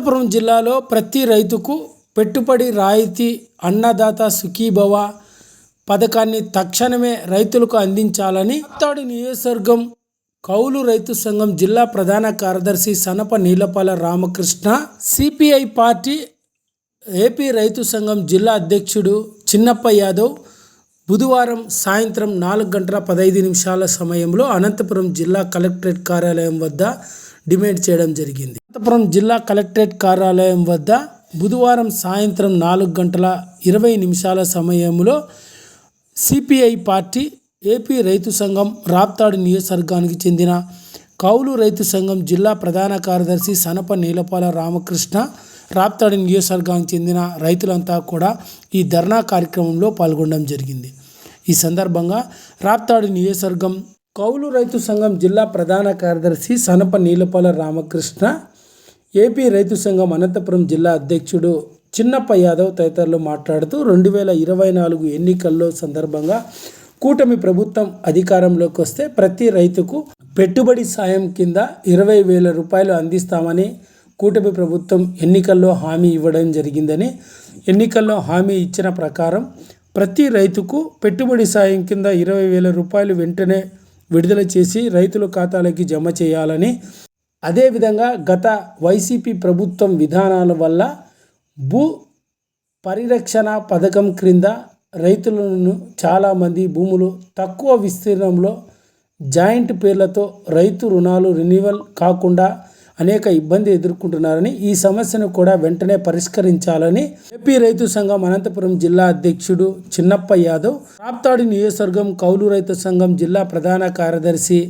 అనంతపురం జిల్లాలో ప్రతి రైతుకు పెట్టుబడి రాయితీ అన్నదాత సుఖీభవ పథకాన్ని తక్షణమే రైతులకు అందించాలని తాడు నియోజకవర్గం కౌలు రైతు సంఘం జిల్లా ప్రధాన కార్యదర్శి Sanapa Neelapala Ramakrishna CPI party AP రైతు సంఘం జిల్లా అధ్యక్షుడు చిన్నప్ప యాదవ్ బుధవారం సాయంత్రం నాలుగు గంటల పదహైదు నిమిషాల సమయంలో అనంతపురం జిల్లా కలెక్టరేట్ కార్యాలయం వద్ద డిమాండ్ చేయడం జరిగింది. అనంతపురం జిల్లా కలెక్టరేట్ కార్యాలయం వద్ద బుధవారం సాయంత్రం నాలుగు గంటల ఇరవై నిమిషాల సమయంలో సిపిఐ పార్టీ ఏపీ రైతు సంఘం రాప్తాడు నియోజకవర్గానికి చెందిన కౌలు రైతు సంఘం జిల్లా ప్రధాన కార్యదర్శి సనప నీలపాల రామకృష్ణ రాప్తాడు నియోజకవర్గానికి చెందిన రైతులంతా కూడా ఈ ధర్నా కార్యక్రమంలో పాల్గొనడం జరిగింది. ఈ సందర్భంగా రాప్తాడు నియోజకవర్గం కౌలు రైతు సంఘం జిల్లా ప్రధాన కార్యదర్శి సనప నీలపాల రామకృష్ణ ఏపీ రైతు సంఘం అనంతపురం జిల్లా అధ్యక్షుడు చిన్నప్ప యాదవ్ తదితరులు మాట్లాడుతూ రెండు వేల ఇరవై నాలుగు ఎన్నికల్లో సందర్భంగా కూటమి ప్రభుత్వం అధికారంలోకి వస్తే ప్రతి రైతుకు పెట్టుబడి సాయం కింద ఇరవై వేల రూపాయలు అందిస్తామని కూటమి ప్రభుత్వం ఎన్నికల్లో హామీ ఇవ్వడం జరిగిందని ఎన్నికల్లో హామీ ఇచ్చిన ప్రకారం ప్రతి రైతుకు పెట్టుబడి సాయం కింద ఇరవై వేల రూపాయలు వెంటనే విడుదల చేసి రైతుల ఖాతాలకి జమ చేయాలని అదేవిధంగా గత వైసీపీ ప్రభుత్వం విధానాల వల్ల భూ పరిరక్షణ పథకం క్రింద రైతులను చాలామంది భూములు తక్కువ విస్తీర్ణంలో జాయింట్ పేర్లతో రైతు రుణాలు రెన్యువల్ కాకుండా అనేక ఇబ్బంది ఎదుర్కొంటున్నారని ఈ సమస్యను కూడా వెంటనే పరిష్కరించాలని ఏపీ రైతు సంఘం అనంతపురం జిల్లా అధ్యక్షుడు చిన్నప్ప యాదవ్ రాప్తాడు నియోజకవర్గం కౌలు రైతు సంఘం జిల్లా ప్రధాన కార్యదర్శి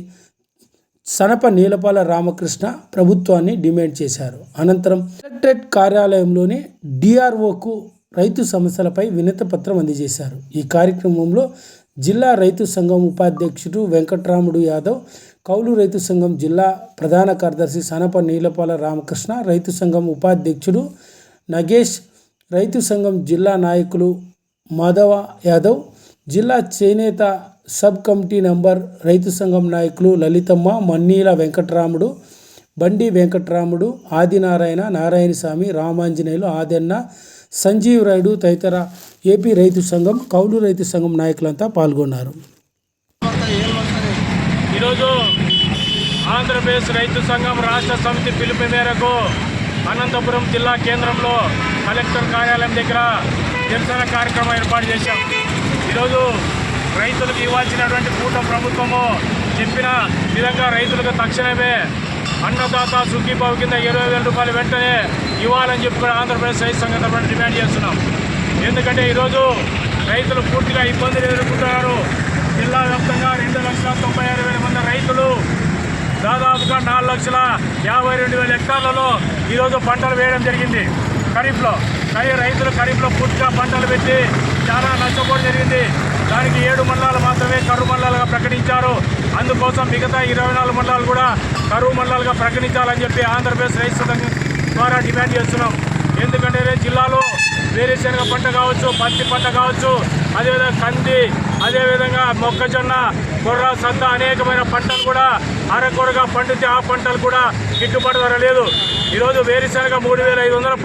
సనప నీలపాల రామకృష్ణ ప్రభుత్వాన్ని డిమాండ్ చేశారు. అనంతరం కలెక్టరేట్ కార్యాలయంలోని డిఆర్ఓకు రైతు సమస్యలపై వినతి పత్రం అందజేశారు. ఈ కార్యక్రమంలో జిల్లా రైతు సంఘం ఉపాధ్యక్షుడు వెంకట్రాముడు యాదవ్ కౌలు రైతు సంఘం జిల్లా ప్రధాన కార్యదర్శి సనప నీలపాల రామకృష్ణ రైతు సంఘం ఉపాధ్యక్షుడు నగేష్ రైతు సంఘం జిల్లా నాయకులు మాధవ యాదవ్ జిల్లా చేనేత సబ్ కమిటీ నంబర్ రైతు సంఘం నాయకులు లలితమ్మ మన్నీల వెంకట్రాముడు బండి వెంకట్రాముడు ఆదినారాయణ నారాయణస్వామి రామాంజనేయులు ఆదెన్న సంజీవ్ రాయుడు తదితర ఏపీ రైతు సంఘం కౌలు రైతు సంఘం నాయకులంతా పాల్గొన్నారు. ఈరోజు ఆంధ్రప్రదేశ్ రైతు సంఘం రాష్ట్ర సమితి పిలుపు మేరకు అనంతపురం జిల్లా కేంద్రంలో కలెక్టర్ కార్యాలయం దగ్గర నిరసన కార్యక్రమం ఏర్పాటు చేశాం. ఈరోజు రైతులకు ఇవ్వాల్సినటువంటి కూట ప్రభుత్వము చెప్పిన విధంగా రైతులకు తక్షణమే అన్నదాత సుఖీబాబు కింద ఇరవై వేల రూపాయలు వెంటనే ఇవ్వాలని చెప్పి కూడా ఆంధ్రప్రదేశ్ రైతు సంఘం తరఫున డిమాండ్ చేస్తున్నాం. ఎందుకంటే ఈరోజు రైతులు పూర్తిగా ఇబ్బందులు ఎదుర్కొంటున్నారు. జిల్లా వ్యాప్తంగా రెండు లక్షల తొంభై ఆరు వేల మంది రైతులు దాదాపుగా నాలుగు లక్షల యాభై రెండు వేల హెక్టార్లలో ఈరోజు పంటలు వేయడం జరిగింది. ఖరీఫ్లో. కానీ రైతులు ఖరీఫ్లో పూర్తిగా పంటలు పెట్టి చాలా నష్టపోవడం జరిగింది. దానికి ఏడు మండలాలు మాత్రమే కరువు మండలాలుగా ప్రకటించారు. అందుకోసం మిగతా ఇరవై నాలుగు మండలాలు కూడా కరువు మండలాలుగా ప్రకటించాలని చెప్పి ఆంధ్రప్రదేశ్ రైతు సంఘం ద్వారా డిమాండ్ చేస్తున్నాం. ఎందుకంటే జిల్లాలో వేరుశనగ పంట కావచ్చు పత్తి పంట కావచ్చు అదేవిధంగా కంది అదేవిధంగా మొక్కజొన్న కొర్ర సద్ద అనేకమైన పంటలు కూడా అరకొరగా పండితే ఆ పంటలు కూడా గిట్టుబాటు ధర లేదు. ఈరోజు వేరుశనగ మూడు వేల ఐదు వందల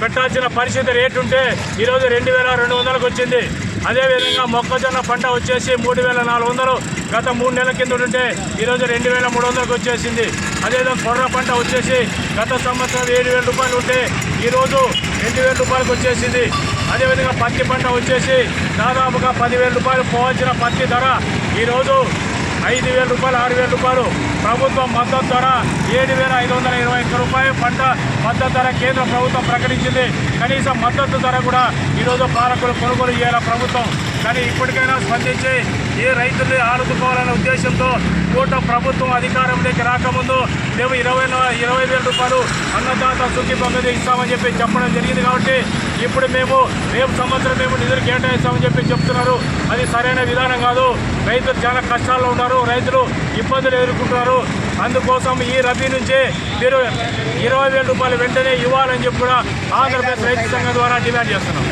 పెట్టాల్సిన పరిస్థితి రేటు ఉంటే ఈరోజు రెండు వేల రెండు వందలకు వచ్చింది. అదేవిధంగా మొక్కజొన్న పంట వచ్చేసి మూడు వేల నాలుగు వందలు. గత మూడు నెలల కింద ఉంటే ఈరోజు రెండు వేల మూడు వందలకు వచ్చేసింది. అదేవిధంగా కొర్ర పంట వచ్చేసి గత సంవత్సరం ఏడు వేల రూపాయలు ఉంటే ఈరోజు రెండు వేల రూపాయలకు వచ్చేసింది. అదేవిధంగా పత్తి పంట వచ్చేసి దాదాపుగా పదివేల రూపాయలు పోవాల్సిన పత్తి ధర ఈరోజు ఐదు వేల రూపాయలు ఆరు వేల రూపాయలు. ప్రభుత్వం మద్దతు ధర ఏడు వేల ఐదు వందల ఇరవై ఒక్క రూపాయలు. పంట మద్దతు ధర కేంద్ర ప్రభుత్వం ప్రకటించింది. కనీసం మద్దతు ధర కూడా ఈరోజు పాలకులు కొనుగోలు చేయాల ప్రభుత్వం. కానీ ఇప్పటికైనా స్పందించి ఏ రైతుల్ని ఆదుకోవాలనే ఉద్దేశంతో కూట ప్రభుత్వం అధికారంలోకి రాకముందు మేము ఇరవై ఇరవై వేల రూపాయలు అన్నదాత సుఖీ పద్ధతి ఇస్తామని చెప్పి చెప్పడం జరిగింది కాబట్టి ఇప్పుడు మేము రేపు సంవత్సరం మేము నిధులు కేటాయిస్తామని చెప్పి చెప్తున్నారు. అది సరైన విధానం కాదు. రైతులు చాలా కష్టాల్లో ఉన్నారు. రైతులు ఇబ్బందులు ఎదుర్కొంటున్నారు. అందుకోసం ఈ రబీ నుంచి మీరు ఇరవై వేల రూపాయలు వెంటనే ఇవ్వాలని చెప్పి కూడా ఆంధ్రప్రదేశ్ రైతు సంఘం ద్వారా డిమాండ్ చేస్తున్నాం.